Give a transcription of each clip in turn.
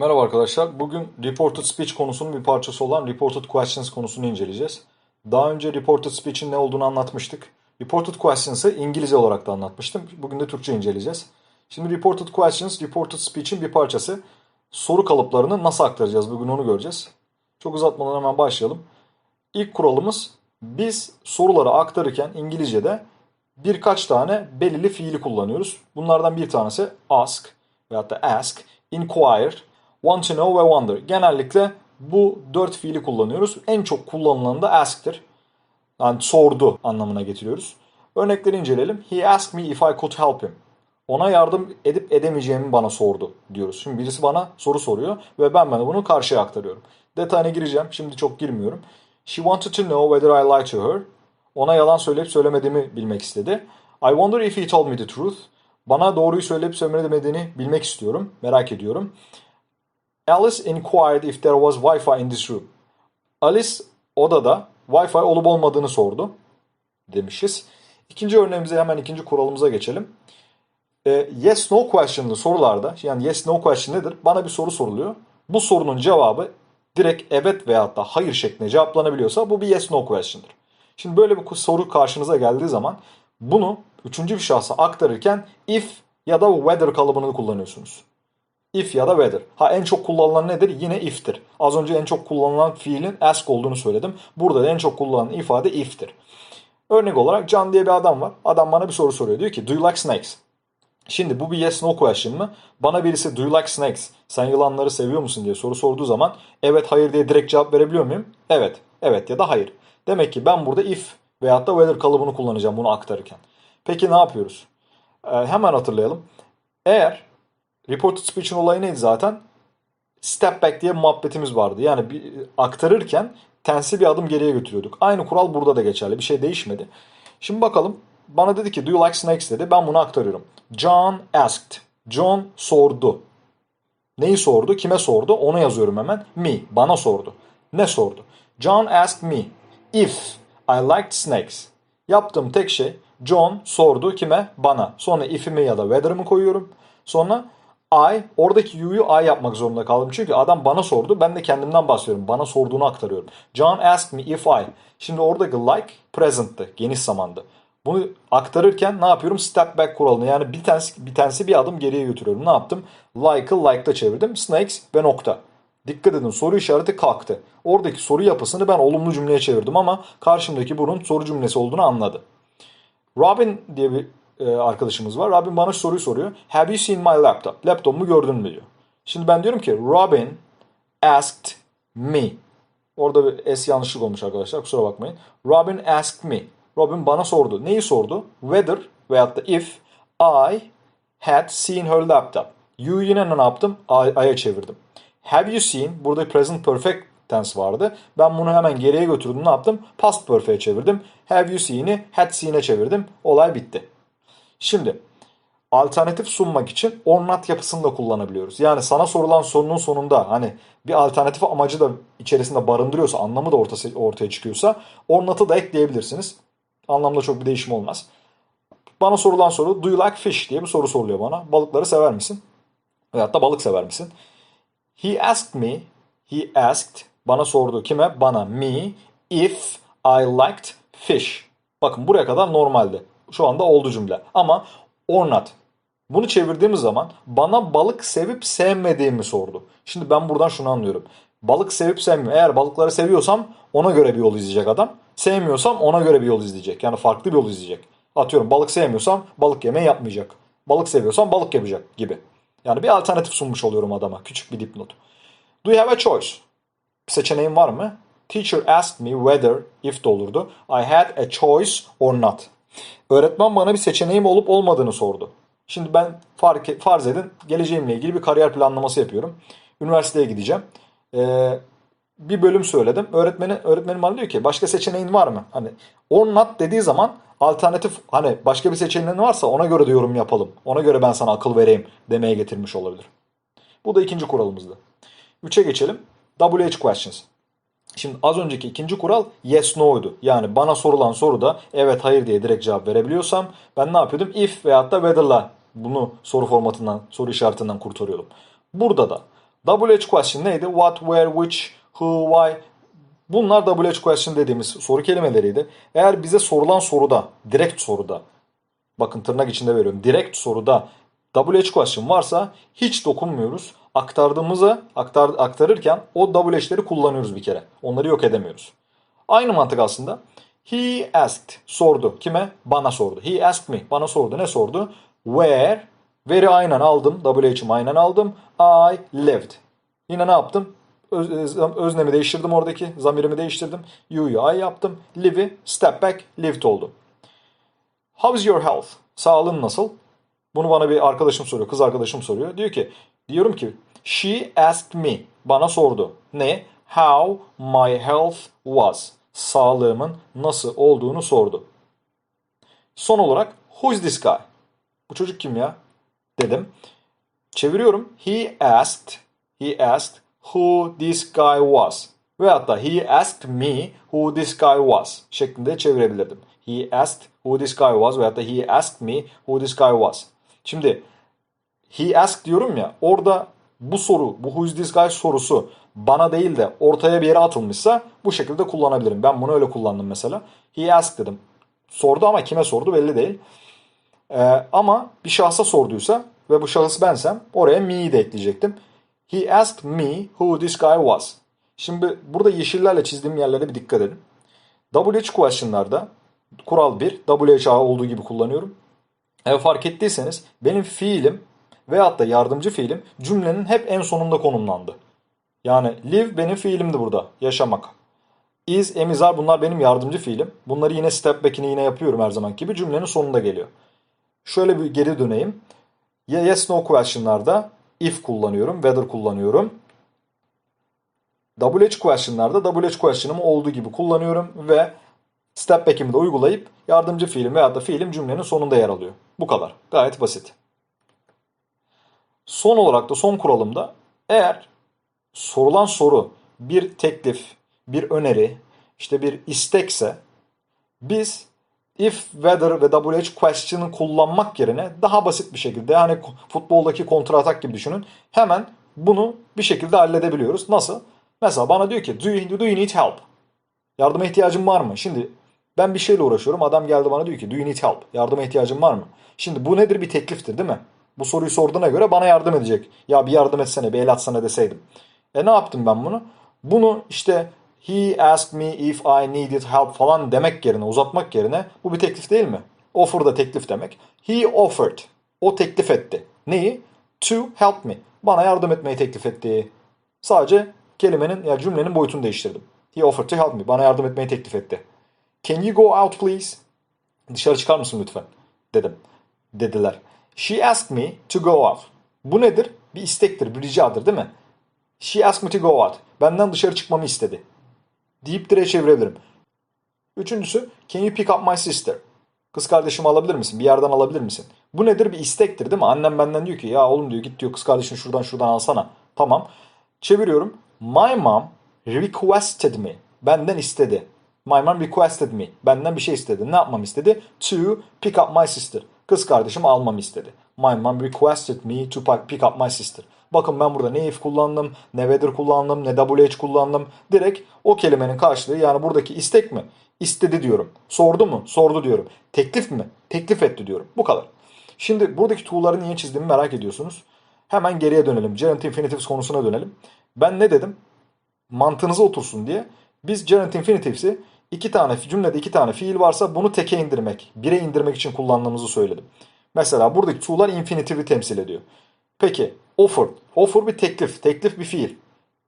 Merhaba arkadaşlar. Bugün Reported Speech konusunun bir parçası olan Reported Questions konusunu inceleyeceğiz. Daha önce Reported Speech'in ne olduğunu anlatmıştık. Reported Questions'ı İngilizce olarak da anlatmıştım. Bugün de Türkçe inceleyeceğiz. Şimdi Reported Questions, Reported Speech'in bir parçası. Soru kalıplarını nasıl aktaracağız? Bugün onu göreceğiz. Çok uzatmadan hemen başlayalım. İlk kuralımız biz soruları aktarırken İngilizce'de birkaç tane belirli fiili kullanıyoruz. Bunlardan bir tanesi ask veyahut da ask, inquire, want to know ve wonder. Genellikle bu dört fiili kullanıyoruz. En çok kullanılanı da ask'tir. Yani sordu anlamına getiriyoruz. Örnekleri inceleyelim. He asked me if I could help him. Ona yardım edip edemeyeceğimi bana sordu diyoruz. Şimdi birisi bana soru soruyor ve ben bana bunu karşıya aktarıyorum. Detayına gireceğim. Şimdi çok girmiyorum. She wanted to know whether I lied to her. Ona yalan söyleyip söylemediğimi bilmek istedi. I wonder if he told me the truth. Bana doğruyu söyleyip söylemediğini bilmek istiyorum. Merak ediyorum. Alice inquired if there was Wi-Fi in this room. Alice odada Wi-Fi olup olmadığını sordu demişiz. İkinci örneğimize hemen ikinci kuralımıza geçelim. E, yes no question'lı sorularda yani yes no question nedir? Bana bir soru soruluyor. Bu sorunun cevabı direkt evet veyahut da hayır şeklinde cevaplanabiliyorsa bu bir yes no question'dır. Şimdi böyle bir soru karşınıza geldiği zaman bunu üçüncü bir şahsa aktarırken if ya da whether kalıbını kullanıyorsunuz. If ya da whether. Ha en çok kullanılan nedir? Yine if'tir. Az önce en çok kullanılan fiilin ask olduğunu söyledim. Burada da en çok kullanılan ifade if'tir. Örnek olarak Can diye bir adam var. Adam bana bir soru soruyor. Diyor ki do you like snakes? Şimdi bu bir yes no question mı? Bana birisi do you like snakes? Sen yılanları seviyor musun diye soru sorduğu zaman evet hayır diye direkt cevap verebiliyor muyum? Evet. Evet ya da hayır. Demek ki ben burada if veyahut da whether kalıbını kullanacağım bunu aktarırken. Peki ne yapıyoruz? Ee, hemen hatırlayalım. Eğer reported speech'in olayı neydi zaten? Step back diye muhabbetimiz vardı. Yani bir, aktarırken tensi bir adım geriye götürüyorduk. Aynı kural burada da geçerli. Bir şey değişmedi. Şimdi bakalım. Bana dedi ki do you like snakes dedi. Ben bunu aktarıyorum. John asked. John sordu. Neyi sordu? Kime sordu? Onu yazıyorum hemen. Me. Bana sordu. Ne sordu? John asked me if I liked snakes. Yaptığım tek şey John sordu kime? Bana. Sonra if'imi ya da whether'ımı koyuyorum. Sonra I, oradaki you'yu I yapmak zorunda kaldım. Çünkü adam bana sordu. Ben de kendimden bahsediyorum. Bana sorduğunu aktarıyorum. John asked me if I. Şimdi oradaki like present'tı. Geniş zamandı. Bunu aktarırken ne yapıyorum? Step back kuralını. Yani bir tanesi, bir tanesi bir adım geriye götürüyorum. Ne yaptım? Like'ı like'da çevirdim. Snakes ve nokta. Dikkat edin soru işareti kalktı. Oradaki soru yapısını ben olumlu cümleye çevirdim ama karşımdaki bunun soru cümlesi olduğunu anladı. Robin diye bir e, arkadaşımız var. Robin bana soruyu soruyor. Have you seen my laptop? Laptopumu gördün mü diyor. Şimdi ben diyorum ki Robin asked me. Orada bir S yanlışlık olmuş arkadaşlar kusura bakmayın. Robin asked me. Robin bana sordu. Neyi sordu? Whether veyahut da if I had seen her laptop. You yine ne yaptım? I'ya çevirdim. Have you seen? Burada present perfect tense vardı. Ben bunu hemen geriye götürdüm. Ne yaptım? Past perfect'e çevirdim. Have you seen'i had seen'e çevirdim. Olay bitti. Şimdi alternatif sunmak için or not yapısını da kullanabiliyoruz. Yani sana sorulan sorunun sonunda hani bir alternatif amacı da içerisinde barındırıyorsa, anlamı da ortası, ortaya çıkıyorsa or not'ı da ekleyebilirsiniz. Anlamda çok bir değişim olmaz. Bana sorulan soru do you like fish diye bir soru soruluyor bana. Balıkları sever misin? Veyahut da balık sever misin? He asked me, he asked bana sordu kime? Bana me if I liked fish. Bakın buraya kadar normaldi. Şu anda oldu cümle. Ama or not. Bunu çevirdiğimiz zaman bana balık sevip sevmediğimi sordu. Şimdi ben buradan şunu anlıyorum. Balık sevip sevmiyor. Eğer balıkları seviyorsam ona göre bir yol izleyecek adam. Sevmiyorsam ona göre bir yol izleyecek. Yani farklı bir yol izleyecek. Atıyorum balık sevmiyorsam balık yemeği yapmayacak. Balık seviyorsam balık yapacak gibi. Yani bir alternatif sunmuş oluyorum adama. Küçük bir dipnot. Do you have a choice? Bir seçeneğin var mı? Teacher asked me whether, if de olurdu. I had a choice or not. Öğretmen bana bir seçeneğim olup olmadığını sordu. Şimdi ben fark, farz edin geleceğimle ilgili bir kariyer planlaması yapıyorum. Üniversiteye gideceğim. Ee, bir bölüm söyledim. Öğretmeni, öğretmenim bana diyor ki başka seçeneğin var mı? Hani or not dediği zaman alternatif hani başka bir seçeneğin varsa ona göre de yorum yapalım. Ona göre ben sana akıl vereyim demeye getirmiş olabilir. Bu da ikinci kuralımızdı. Üçe geçelim. WH questions. Şimdi az önceki ikinci kural yes no'ydu. Yani bana sorulan soruda evet hayır diye direkt cevap verebiliyorsam ben ne yapıyordum? If veyahut da whether'la bunu soru formatından, soru işaretinden kurtarıyordum. Burada da WH question neydi? What, where, which, who, why. Bunlar WH question dediğimiz soru kelimeleriydi. Eğer bize sorulan soruda, direkt soruda, bakın tırnak içinde veriyorum, direkt soruda WH question varsa hiç dokunmuyoruz. Aktardığımızı aktar, aktarırken o WH'leri kullanıyoruz bir kere. Onları yok edemiyoruz. Aynı mantık aslında. He asked, sordu. Kime? Bana sordu. He asked me, bana sordu. Ne sordu? Where, where'i aynen aldım. WH'imi aynen aldım. I lived. Yine ne yaptım? Öz, öznemi değiştirdim oradaki. Zamirimi değiştirdim. You'yu I yaptım. Live'i step back, lived oldu. How's your health? Sağlığın nasıl? Bunu bana bir arkadaşım soruyor. Kız arkadaşım soruyor. Diyor ki, diyorum ki she asked me. Bana sordu. Ne? How my health was. Sağlığımın nasıl olduğunu sordu. Son olarak who is this guy? Bu çocuk kim ya? Dedim. Çeviriyorum. He asked, he asked who this guy was. Ve hatta he asked me who this guy was şeklinde çevirebilirdim. He asked who this guy was ve hatta he asked me who this guy was. Şimdi he asked diyorum ya orada bu soru, bu who is this guy sorusu bana değil de ortaya bir yere atılmışsa bu şekilde kullanabilirim. Ben bunu öyle kullandım mesela. He asked dedim. Sordu ama kime sordu belli değil. Ee, ama bir şahsa sorduysa ve bu şahıs bensem oraya me'yi de ekleyecektim. He asked me who this guy was. Şimdi burada yeşillerle çizdiğim yerlere bir dikkat edin. WH question'larda kural 1 WHA olduğu gibi kullanıyorum. E, fark ettiyseniz benim fiilim veyahut da yardımcı fiilim cümlenin hep en sonunda konumlandı. Yani live benim fiilimdi burada. Yaşamak. Is, emizar bunlar benim yardımcı fiilim. Bunları yine step back'ini yine yapıyorum her zaman gibi. Cümlenin sonunda geliyor. Şöyle bir geri döneyim. Yes no question'larda if kullanıyorum, whether kullanıyorum. WH question'larda WH question'ımı olduğu gibi kullanıyorum ve step back'imi de uygulayıp yardımcı fiilim veya da fiilim cümlenin sonunda yer alıyor. Bu kadar. Gayet basit. Son olarak da son kuralımda eğer sorulan soru bir teklif, bir öneri, işte bir istekse biz if, whether ve WH question'ı kullanmak yerine daha basit bir şekilde hani futboldaki kontra atak gibi düşünün. Hemen bunu bir şekilde halledebiliyoruz. Nasıl? Mesela bana diyor ki do you, do you need help? Yardıma ihtiyacın var mı? Şimdi ben bir şeyle uğraşıyorum. Adam geldi bana diyor ki do you need help? Yardıma ihtiyacın var mı? Şimdi bu nedir? Bir tekliftir değil mi? Bu soruyu sorduğuna göre bana yardım edecek. Ya bir yardım etsene, bir el atsana deseydim. E ne yaptım ben bunu? Bunu işte he asked me if I needed help falan demek yerine, uzatmak yerine bu bir teklif değil mi? Offer da teklif demek. He offered. O teklif etti. Neyi? To help me. Bana yardım etmeyi teklif etti. Sadece kelimenin ya cümlenin boyutunu değiştirdim. He offered to help me. Bana yardım etmeyi teklif etti. Can you go out please? Dışarı çıkar mısın lütfen? Dedim. Dediler. She asked me to go out. Bu nedir? Bir istektir, bir ricadır değil mi? She asked me to go out. Benden dışarı çıkmamı istedi. Deyip direğe çevirebilirim. Üçüncüsü, can you pick up my sister? Kız kardeşimi alabilir misin? Bir yerden alabilir misin? Bu nedir? Bir istektir değil mi? Annem benden diyor ki ya oğlum diyor git diyor kız kardeşini şuradan şuradan alsana. Tamam. Çeviriyorum. My mom requested me. Benden istedi. My mom requested me. Benden bir şey istedi. Ne yapmam istedi? To pick up my sister. Kız kardeşimi almamı istedi. My mom requested me to pick up my sister. Bakın ben burada ne if kullandım, ne whether kullandım, ne WH kullandım. Direkt o kelimenin karşılığı yani buradaki istek mi? İstedi diyorum. Sordu mu? Sordu diyorum. Teklif mi? Teklif etti diyorum. Bu kadar. Şimdi buradaki tool'ları niye çizdiğimi merak ediyorsunuz. Hemen geriye dönelim. Gerund infinitives konusuna dönelim. Ben ne dedim? Mantığınıza otursun diye. Biz gerund infinitive'si iki tane cümlede iki tane fiil varsa bunu teke indirmek, bire indirmek için kullandığımızı söyledim. Mesela buradaki to'lar infinitive'i temsil ediyor. Peki offer. Offer bir teklif. Teklif bir fiil.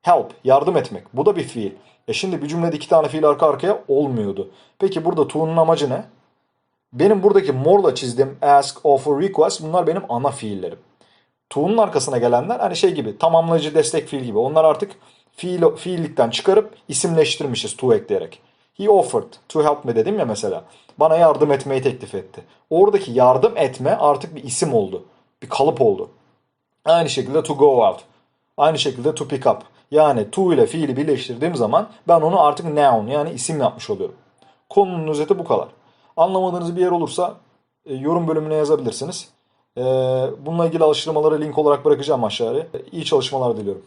Help. Yardım etmek. Bu da bir fiil. E şimdi bir cümlede iki tane fiil arka arkaya olmuyordu. Peki burada to'nun amacı ne? Benim buradaki morla çizdiğim ask, offer, request bunlar benim ana fiillerim. To'nun arkasına gelenler hani şey gibi tamamlayıcı destek fiil gibi. Onlar artık fiil, fiillikten çıkarıp isimleştirmişiz to ekleyerek. He offered to help me dedim ya mesela. Bana yardım etmeyi teklif etti. Oradaki yardım etme artık bir isim oldu. Bir kalıp oldu. Aynı şekilde to go out. Aynı şekilde to pick up. Yani to ile fiili birleştirdiğim zaman ben onu artık noun yani isim yapmış oluyorum. Konunun özeti bu kadar. Anlamadığınız bir yer olursa e, yorum bölümüne yazabilirsiniz. E, bununla ilgili alıştırmaları link olarak bırakacağım aşağıya. İyi çalışmalar diliyorum.